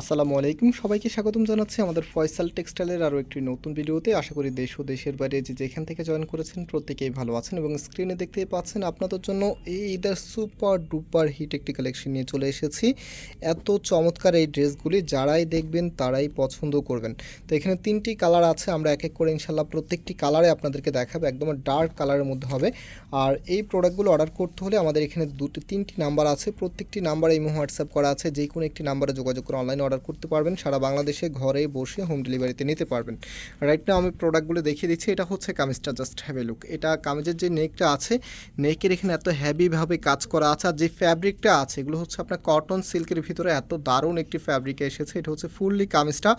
আসসালামু আলাইকুম। সবাইকে স্বাগতম জানাচ্ছি আমাদের ফয়সাল টেক্সটাইলের আরও একটি নতুন ভিডিওতে। আশা করি দেশ ও দেশের বাইরে যে যেখান থেকে জয়েন করেছেন প্রত্যেকেই ভালো আছেন এবং স্ক্রিনে দেখতে পাচ্ছেন আপনাদের জন্য এই ঈদের সুপার ডুপার হিট একটি কালেকশন নিয়ে চলে এসেছি। এত চমৎকার এই ড্রেসগুলি যারাই দেখবেন তারাই পছন্দ করবেন। তো এখানে তিনটি কালার আছে, আমরা এক এক করে ইনশাল্লাহ প্রত্যেকটি কালারে আপনাদেরকে দেখাবো, একদম ডার্ক কালারের মধ্যে হবে। আর এই প্রোডাক্টগুলো অর্ডার করতে হলে আমাদের এখানে দুটি, তিনটি নাম্বার আছে। প্রত্যেকটি নাম্বারে ইমো, হোয়াটসঅ্যাপ করা আছে যে কোনো একটি নাম্বারে যোগাযোগ করে অনলাইনে অর্ডার করতে পারবেন, সারা বাংলাদেশে ঘরে বসে হোম ডেলিভারিতে নিতে পারবেন। রাইট না আমি প্রোডাক্টগুলো দেখিয়ে দিচ্ছি, এটা হচ্ছে কামিজটা জাস্ট হ্যাভ লুক এটা কামিজের যে নেকটা আছে নেকের এখানে এত হ্যাভিভাবে কাজ করা আছে, আর যে ফ্যাব্রিকটা আছে, এগুলো হচ্ছে আপনার কটন সিল্কের ভিতরে এত দারুণ একটি ফ্যাব্রিক এসেছে, এটা হচ্ছে ফুললি কামিজটা।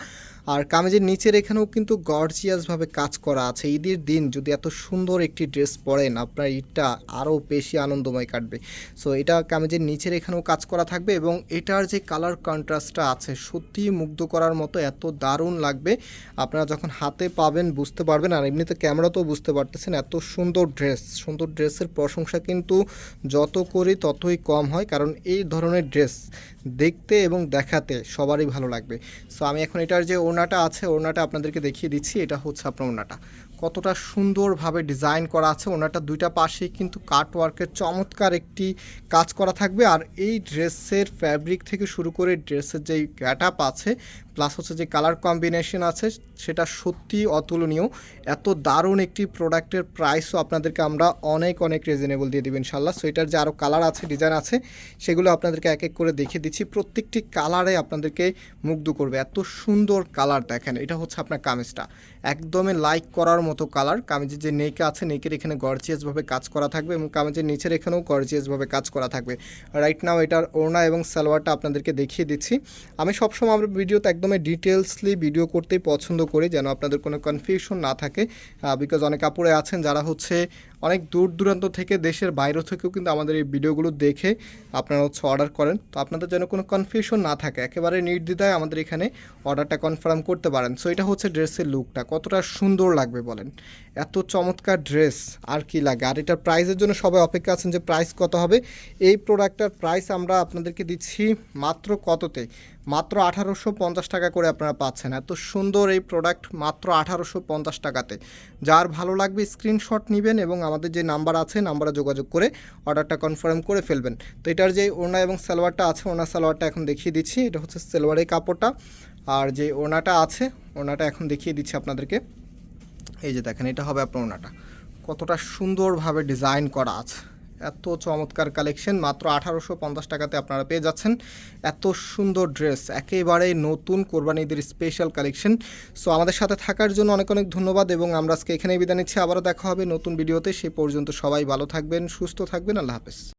আর কামিজের নিচের এখানেও কিন্তু গর্জিয়াসভাবে কাজ করা আছে, ঈদের দিন যদি এত সুন্দর একটি ড্রেস পরেন, আপনার ঈদটা আরও বেশি আনন্দময় কাটবে। সো এটা কামিজের নিচের এখানেও কাজ করা থাকবে এবং এটার যে কালার কন্ট্রাস্টটা আছে সত্যি মুগ্ধ করার মতো এত দারুণ লাগবে। আপনারা যখন হাতে পাবেন বুঝতে পারবেন। আর এমনিতে ক্যামেরাতেও বুঝতে পারতেছেন এত সুন্দর ড্রেস সুন্দর ড্রেসের প্রশংসা কিন্তু যত করি ততই কম হয়। কারণ এই ধরনের ড্রেস দেখতে এবং দেখাতে সবারই ভালো লাগবে। সো আমি এখন এটার যে ওড়নাটা আছে, ওড়নাটা আপনাদেরকে দেখিয়ে দিচ্ছি। এটা হচ্ছে আপনার ওড়নাটা। কতটা সুন্দরভাবে ডিজাইন করা আছে। ওনাটা দুইটা পাশেই কিন্তু কাটওয়ার্কের চমৎকার একটি কাজ করা থাকবে। আর এই ড্রেসের ফ্যাব্রিক থেকে শুরু করে ড্রেসের যেই গ্যাট আছে প্লাস হচ্ছে যে কালার কম্বিনেশন আছে, সেটা সত্যি অতুলনীয়। এত দারুণ একটি প্রোডাক্টের প্রাইসও আপনাদেরকে আমরা অনেক অনেক রিজনেবল দিয়ে দেবেন ইনশাল্লাহ সো এটার যে আরও কালার আছে ডিজাইন আছে, সেগুলো আপনাদেরকে এক এক করে দেখিয়ে দিচ্ছি। প্রত্যেকটি কালারে আপনাদেরকে মুগ্ধ করবে। এত সুন্দর কালার দেখেন, এটা হচ্ছে আপনার কামিজটা। একদমই লাইক করার মতো কালার কামিজের যে নেক আছে, নেকের এখানে গর্জিয়াসভাবে কাজ করা থাকবে এবং কামিজের নিচের এখানেও গর্জিয়াসভাবে কাজ করা থাকবে। রাইট নাও এটার ওড়না এবং সালোয়ারটা আপনাদেরকে দেখিয়ে দিচ্ছি। আমি সবসময় আমার ভিডিওতে একদমই ডিটেলসলি ভিডিও করতেই পছন্দ করি, যেন আপনাদের কোনো কনফিউশন না থাকে। বিকজ অনেক কাপড়ে আছেন যারা হচ্ছে অনেক দূর দূরান্ত থেকে দেশের বাইরে থেকেও কিন্তু আমাদের এই ভিডিওগুলো দেখে আপনারা হচ্ছে অর্ডার করেন। তো আপনাদের যেন কোনো কনফিউশন না থাকে, একেবারে নির্দ্বিধায় আমাদের এখানে অর্ডারটা কনফার্ম করতে পারেন। সো এটা হচ্ছে ড্রেসের লুকটা কতটা সুন্দর লাগবে বলেন। এত চমৎকার ড্রেস আর কি লাগে? আর এটার প্রাইসের জন্য সবাই অপেক্ষা আছেন যে প্রাইস কত হবে। এই প্রোডাক্টটার প্রাইস আমরা আপনাদেরকে দিচ্ছি মাত্র কততে? মাত্র আঠারোশো পঞ্চাশ টাকা করে আপনারা পাচ্ছেন। এত সুন্দর এই প্রোডাক্ট মাত্র আঠারোশো পঞ্চাশ টাকাতে। যার ভালো লাগবে স্ক্রিনশট নেবেন এবং আমাদের যে নাম্বার আছে, নাম্বারে যোগাযোগ করে অর্ডারটা কনফার্ম করে ফেলবেন। তো এটার যে ওনা এবং সালোয়ারটা আছে ওনা সালোয়ারটা এখন দেখিয়ে দিচ্ছি। এটা হচ্ছে সালোয়ারের কাপড়টা। আর যে ওনাটা আছে ওনাটা এখন দেখিয়ে দিচ্ছি আপনাদেরকে। এই যে দেখেন, এটা হবে আপনার ওনাটা কতটা সুন্দরভাবে ডিজাইন করা আছে। এত চমৎকার কালেকশন মাত্র আঠারোশো পঞ্চাশ টাকাতে আপনারা পেয়ে যাচ্ছেন। এত সুন্দর ড্রেস একেবারে নতুন কোরবানিদের স্পেশাল কালেকশন সো আমাদের সাথে থাকার জন্য অনেক অনেক ধন্যবাদ এবং আমরা আজকে এখানেই বিদায় নিচ্ছি। আবারও দেখা হবে নতুন ভিডিওতে সে পর্যন্ত সবাই ভালো থাকবেন, সুস্থ থাকবেন। আল্লাহ হাফেজ।